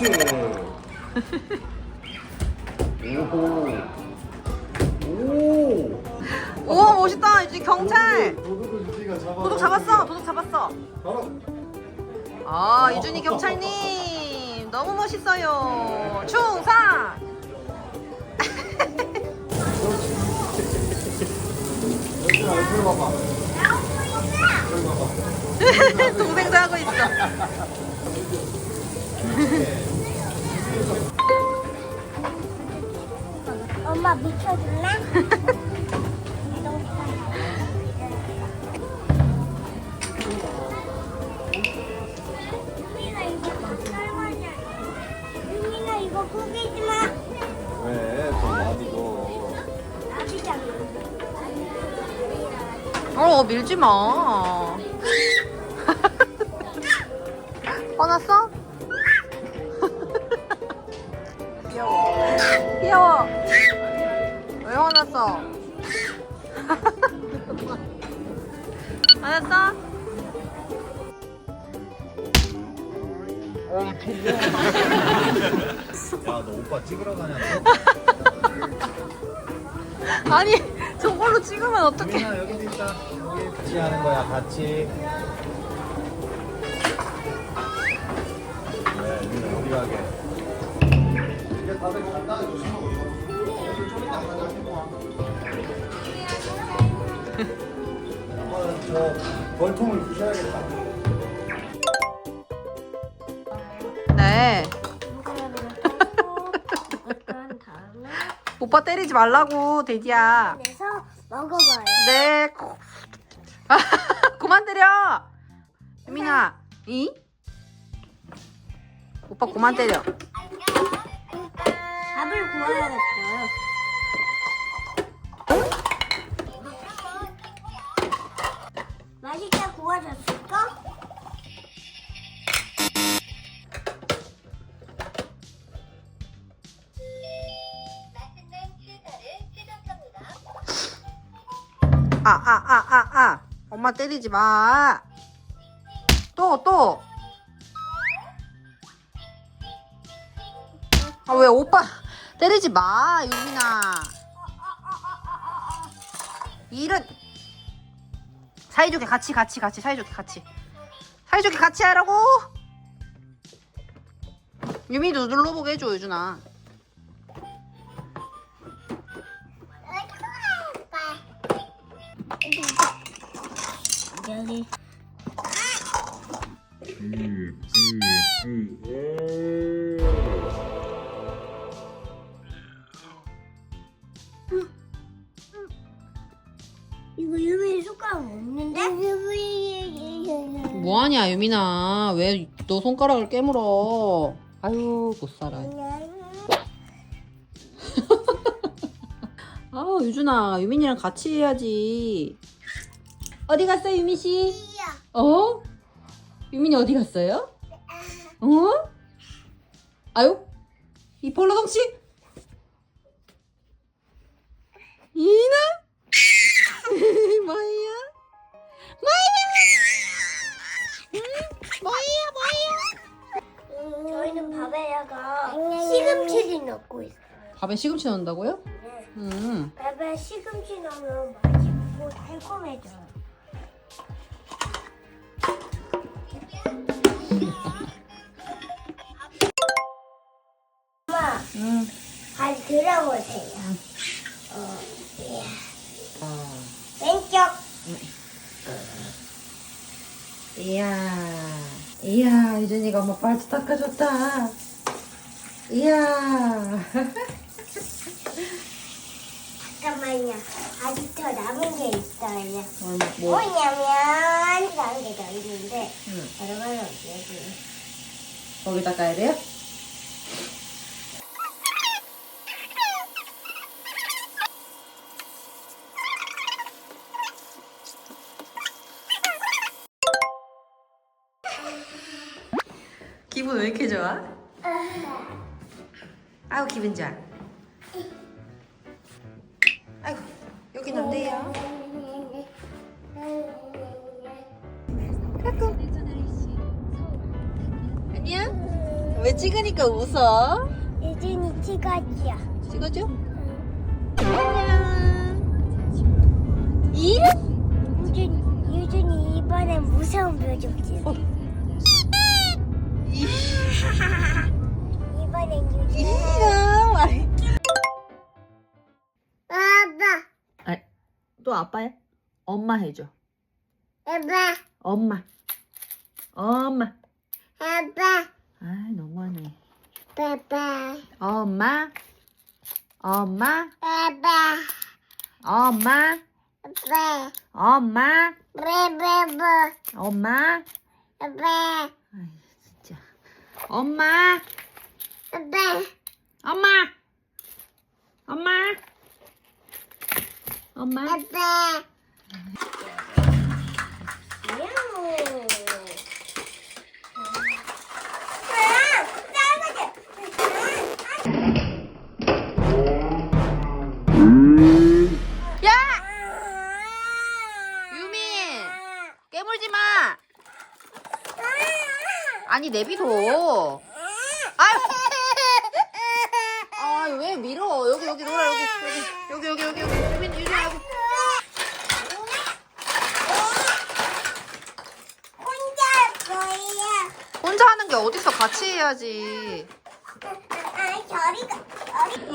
그렇지. 오호. 오. 우와 멋있다 이제 경찰 유지가 잡아. 도둑 잡았어 도둑 잡았어. 아 유준이 경찰님 너무 멋있어요 봐봐. 동생도 하고 있어 엄마 미쳐줄래? 유민아 이거 썰어줘. 유민아 이거 구기지 마. 왜? 또 나디고. 아기잖아. 어 밀지 마 화났어? 왜 화났어? 화났어? 야, 너 오빠 찍으러 가냐? 아니 저걸로 찍으면 어떡해 유민아 여기도 있다. 여기 같이 하는 거야, 같이. 네, 유민아 어디 가게? 이제 다들 간다. 조심하고 저 벌통을 부셔야겠다. 네 약간 다음에 오빠 때리지 말라고 돼지야 내서 먹어봐요. 네 아, 그만 때려 유민아 이? 오빠 그만 때려 밥을 구워야겠어요. 구워졌을까? 아 아 아 아 아. 엄마 때리지 마 또 또. 아 왜 오빠 때리지 마 유민아. 이런 사이좋게 같이 같이 같이 사이좋게 같이. 사이좋게 같이 하라고? 유미도 눌러보게 해줘 유준아. 여기 이거 유미 숟가락 없는데? 뭐하냐 유민아 왜 너 손가락을 깨물어 아유 못살아 아 유준아 유민이랑 같이 해야지 어디 갔어 유민씨? 어? 유민이 어디 갔어요? 어? 아유 이 폴로덩치 이나? 뭐야? 저희는 밥에다가 시금치를 넣고 있어요. 밥에 시금치 넣는다고요? 음. 밥에 시금치 넣으면 맛있고 달콤해져요. 발치 닦아줬다. 이야. 잠깐만요. 아직 더 남은 게 있어요. 뭐, 뭐냐면 얼마나 여기. 거기 닦아야 돼요? 왜 이렇게 좋아? 아유 기분 좋아. 아이고 여긴 안 돼요. 아니야? 왜 찍으니까 웃어? 유준이 찍었지야. 찍어줘. 안녕. 이? 유준 유준이 이번에 무서운 표정지. 어. 또 아빠야? 엄마 해줘. 아빠, 엄마. 엄마. 아빠, 아 너무하네. 아빠, 엄마. 엄마. 아빠, 엄마. 아빠, 엄마. 아빠, 엄마. 아빠, 아이 진짜. 엄마. 아빠. 엄마. 엄마. 엄마. 아빠. 야! 유민! 깨물지 마! 아니, 내비둬. 아유! 아, 왜 밀어? 여기, 여기 놀아, 여기. 여기, 여기, 여기, 여기. 유민, 유민, 여기. 혼자 뭐야? 혼자 하는 게 어딨어? 같이 해야지. 아, 저리가, 저리.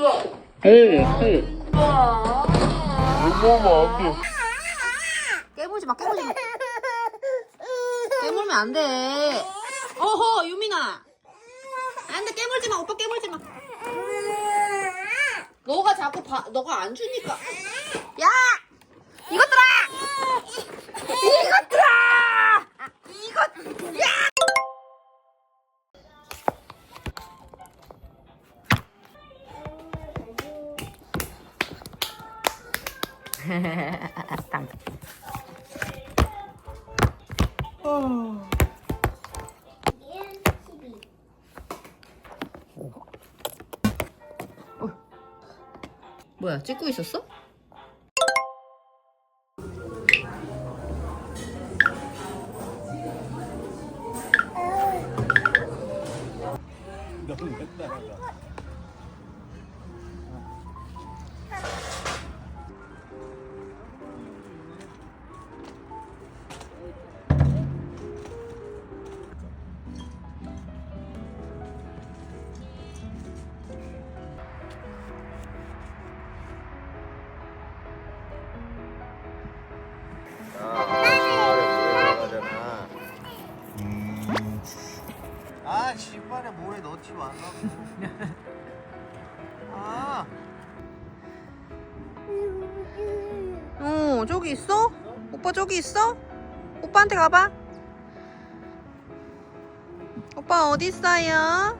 깨물지 마, 깨물지 마. 깨물면 안 돼. 어허, 유민아. 안 돼, 깨물지 마. 오빠 깨물지 마. 너가 자꾸 봐, 너가 안 주니까. 야! 이것들아! 이것들아! 이것, 야! 땅. 뭐야, 찍고 있었어? 너무 맨날. 아, 신발에 모래 넣지 말라고. 아, 어, 저기 있어? 오빠 저기 있어? 오빠한테 가봐. 오빠 어디 있어요?